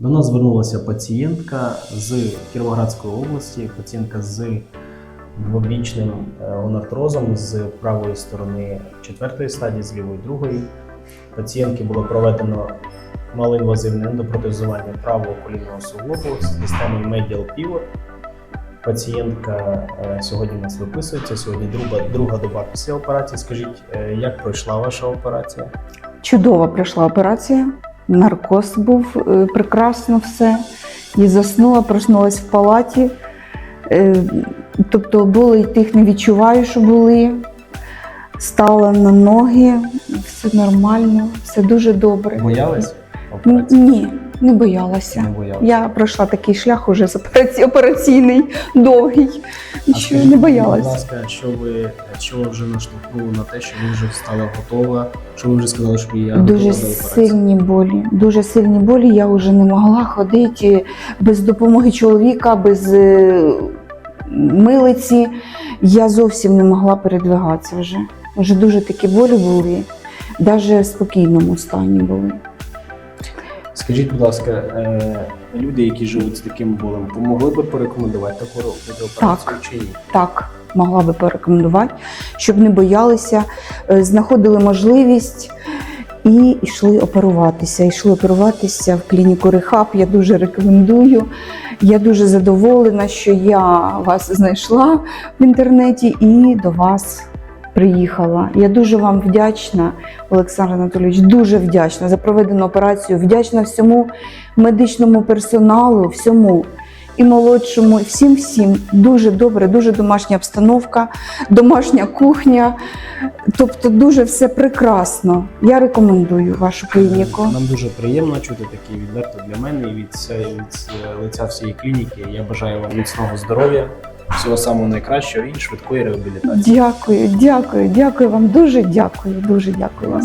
До нас звернулася пацієнтка з Кіровоградської області, пацієнтка з двобічним е, гонартрозом з правої сторони четвертої стадії, з лівої другої. Пацієнтки було проведено малоінвазивне ендопротезування правого колінного суглобу з системою Medial Pivot. Пацієнтка е, сьогодні у нас виписується. Сьогодні друга, друга доба після операції. Скажіть, е, як пройшла ваша операція? Чудова пройшла операція. Наркоз був е, прекрасно все. І заснула, проснулась в палаті. Е, Тобто боли тих не відчуваю, що були. Стала на ноги, все нормально, все дуже добре. Боялись операції? Ні, не боялася. Не боялась. Я пройшла такий шлях уже операційний, довгий. А Що скажіть, не Будь ласка, що ви що ви вже наштовхнули на те, що ви вже стала готова? Що ви вже сказали, що я Дуже сильні болі. Дуже сильні болі. Я вже не могла ходити без допомоги чоловіка, без е, милиці. Я зовсім не могла передвигатися вже. Вже дуже такі болі були, навіть в спокійному стані були. Скажіть, будь ласка, е, люди, які живуть з таким болем, помогли би порекомендувати таку операцію чи ні? Так, могла би порекомендувати, щоб не боялися, е, знаходили можливість і йшли оперуватися. Йшли оперуватися в клініку Рехаб. Я дуже рекомендую. Я дуже задоволена, що я вас знайшла в інтернеті і до вас приїхала. Я дуже вам вдячна, Олександр Анатолійович, дуже вдячна за проведену операцію. Вдячна всьому медичному персоналу, всьому і молодшому, і всім всім дуже добре, дуже домашня обстановка, домашня кухня. Тобто дуже все прекрасно. Я рекомендую вашу клініку. Нам дуже приємно чути такі відверто для мене і від, від е, лиця всієї клініки. Я бажаю вам міцного здоров'я, всього самого найкращого і швидкої реабілітації. Дякую, дякую, дякую вам. Дуже дякую, дуже дякую.